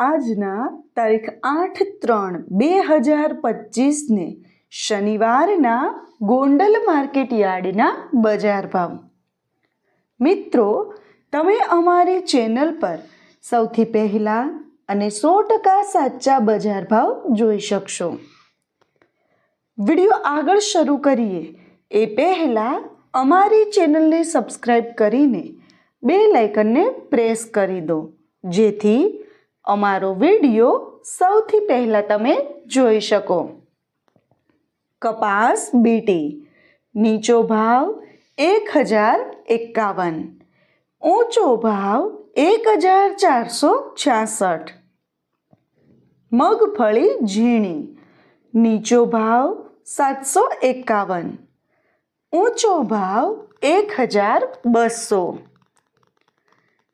આજના તારીખ આઠ ત્રણ બે હજાર પચીસને શનિવારના ગોંડલ માર્કેટ યાર્ડના બજાર ભાવ. મિત્રો, તમે અમારી ચેનલ પર સૌથી પહેલાં અને સો ટકા સાચા બજાર ભાવ જોઈ શકશો. વીડિયો આગળ શરૂ કરીએ. એ પહેલાં અમારી ચેનલને સબસ્ક્રાઈબ કરીને બે લાઇકનને પ્રેસ કરી દો. જેથી અમારો વીડિયો સૌથી પહેલાં તમે જોઈ શકો. કપાસ બીટી, નીચો ભાવ એક હજાર એકાવન, ઊંચો ભાવ એક હજાર ચારસો છાસઠ મગફળી ઝીણી, નીચો ભાવ સાતસો એકાવન, ઊંચો ભાવ એક હજાર બસો.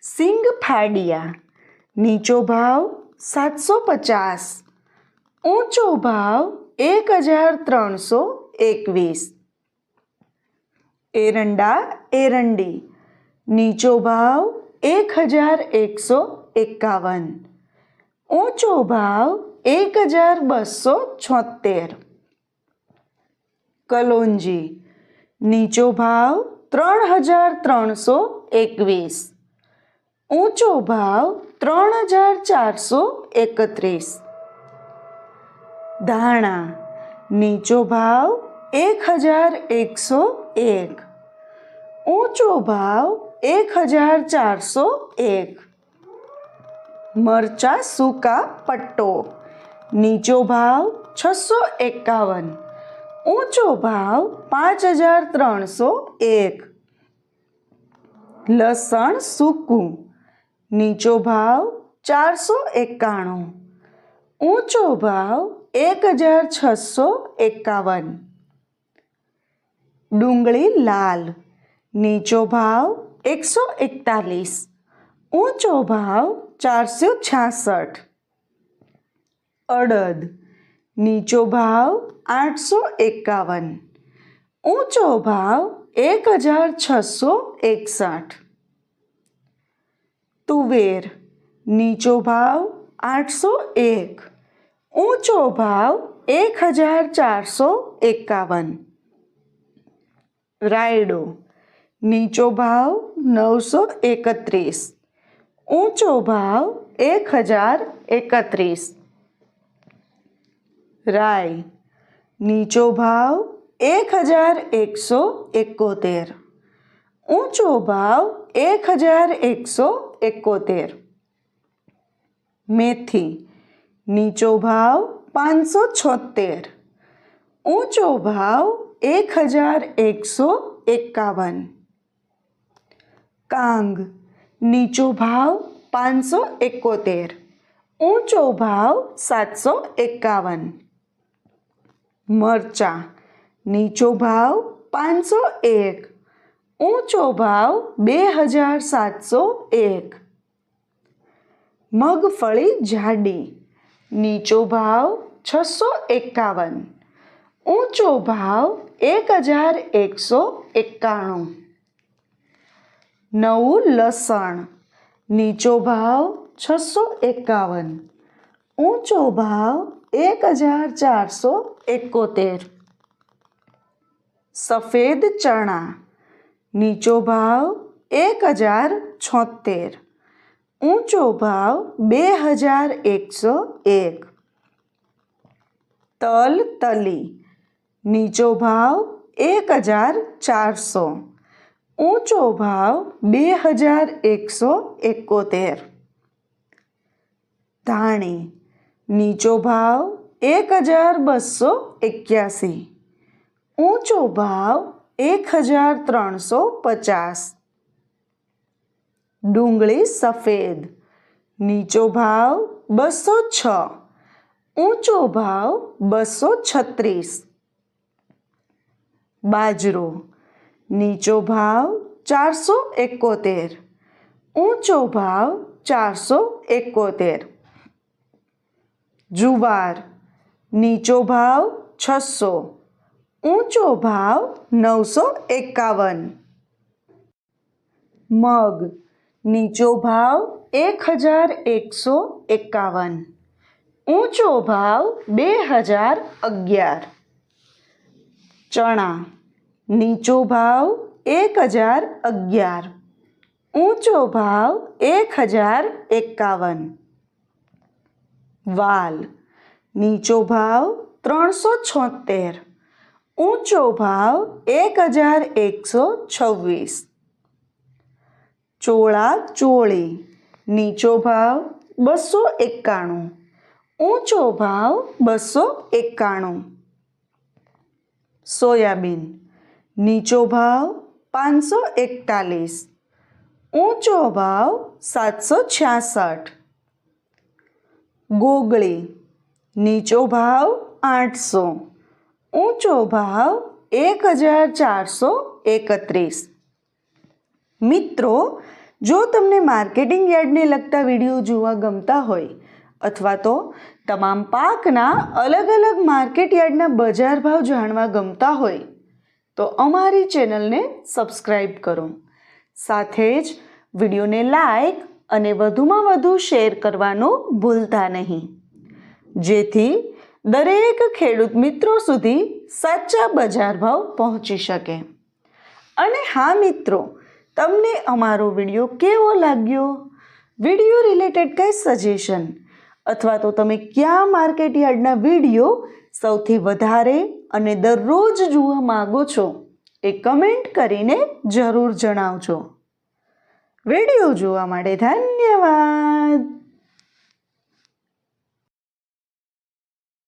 સિંગ ફાડિયા નીચો ભાવ સાતસો પચાસ, ઊંચો ભાવ એક હજાર ત્રણસો એકવીસ. એરંડા એરંડી, નીચો ભાવ એક હજાર એકસો એકાવન, ઊંચો ભાવ એક હજાર બસો છોતેર કલોંજી, નીચો ભાવ ત્રણ હજાર ત્રણસો એકવીસ, ઊંચો ભાવ ત્રણ હજાર ચારસો એકત્રીસ. ધાણા નીચો ભાવ એક હજાર એકસો એક. ઊંચો ભાવ એક હજાર ચારસો એક. મરચા સૂકા પટ્ટો, નીચો ભાવ છસો એકાવન. ઊંચો ભાવ પાંચ હજાર ત્રણસો એક. લસણ સૂકું નીચો ભાવ ચારસો એકાણું, ઊંચો ભાવ એક હજાર છસો એકાવન. ડુંગળી લાલ, નીચો ભાવ એકસો એકતાલીસ, ઊંચો ભાવ ચારસો છાસઠ. અડદ, નીચો ભાવ આઠસો એકાવન, ઊંચો ભાવ એક હજાર છસો એકસઠ. તુવેર, નીચો ભાવ આઠસો એક, ઊંચો ભાવ એક હજાર ચારસો એકાવન. રાયડો, નીચો ભાવ નવસો એકત્રીસ, ઊંચો ભાવ એક હજાર એકત્રીસ. રાય, નીચો ભાવ એક હજાર એકસો એકોતેર, ઊંચો ભાવ એક હજાર એકસો એકોતેર. મેથી, નીચો ભાવ પાંચસો છોતેર. ઊંચો ભાવ એક હજાર એકસો એકાવન. કાંગ, નીચો ભાવ પાંચસો એકોતેર. ઊંચો ભાવ સાતસો એકાવન. મરચાં, નીચો ભાવ પાંચસો એક. ઊંચો ભાવ બે હજાર સાતસો એક. મગફળી જાડી, નીચો ભાવ છસો એકાવન. ઊંચો ભાવ એક હજાર એકસો એકાણું. નવું લસણ, નીચો ભાવ છસો એકાવન. ઊંચો ભાવ એક હજાર ચારસો એકોતેર. સફેદ ચણા નીચો ભાવ એક હજાર છોતેર ઊંચો ભાવ બે હજાર એકસો એક. તલ તલી, નીચો ભાવ એક હજાર ચારસો, ઊંચો ભાવ બે હજાર એકસો એકોતેર. ધાણી, નીચો ભાવ એક હજાર બસો એક્યાસી, ઊંચો ભાવ એક હજાર ત્રણસો પચાસ. ડુંગળી સફેદ. નીચો ભાવ બસો છ. ઊંચો ભાવ બસો છત્રીસ. બાજરો. નીચો ભાવ ચારસો એકોતેર. ઊંચો ભાવ ચારસો એકોતેર. જુવાર. નીચો ભાવ છસો. ઊંચો ભાવ નવસો એકાવન. મગ, નીચો ભાવ એક હજાર એકસો એકાવન. ઊંચો ભાવ બે હજાર અગિયાર. ચણા, નીચો ભાવ એક હજાર અગિયાર. ઊંચો ભાવ એક હજાર એકાવન. વાલ, નીચો ભાવ ત્રણસો છોતેર. ઊંચો ભાવ એક હજાર એકસો છવ્વીસ. ચોળા ચોળી, નીચો ભાવ બસો એકાણું. ઊંચો ભાવ બસો એકાણું. સોયાબીન, નીચો ભાવ પાંચસો એકતાલીસ. ઊંચો ભાવ સાતસો છ્યાસઠ. ગોગળી, નીચો ભાવ આઠસો. ઊંચો ભાવ એક હજાર ચારસો એકત્રીસ. મિત્રો, જો તમને માર્કેટિંગ યાર્ડને લગતા વીડિયો જોવા ગમતા હોય અથવા તો તમામ પાકના અલગ અલગ માર્કેટ યાર્ડના બજાર ભાવ જાણવા ગમતા હોય, તો અમારી ચેનલને સબસ્ક્રાઈબ કરો. સાથે જ વિડીયોને લાઈક અને વધુમાં વધુ શેર કરવાનું ભૂલતા નહીં. જેથી દરેક ખેડૂત મિત્રો સુધી સાચા બજાર ભાવ પહોંચી શકે. અને હા મિત્રો, તમને અમારો વીડિયો કેવો લાગ્યો? વીડિયો રિલેટેડ કંઈ સજેશન? અથવા તો તમે કયા માર્કેટ યાર્ડના વીડિયો સૌથી વધારે અને દરરોજ જોવા માગો છો એ કમેન્ટ કરીને જરૂર જણાવજો. વીડિયો જોવા માટે ધન્યવાદ!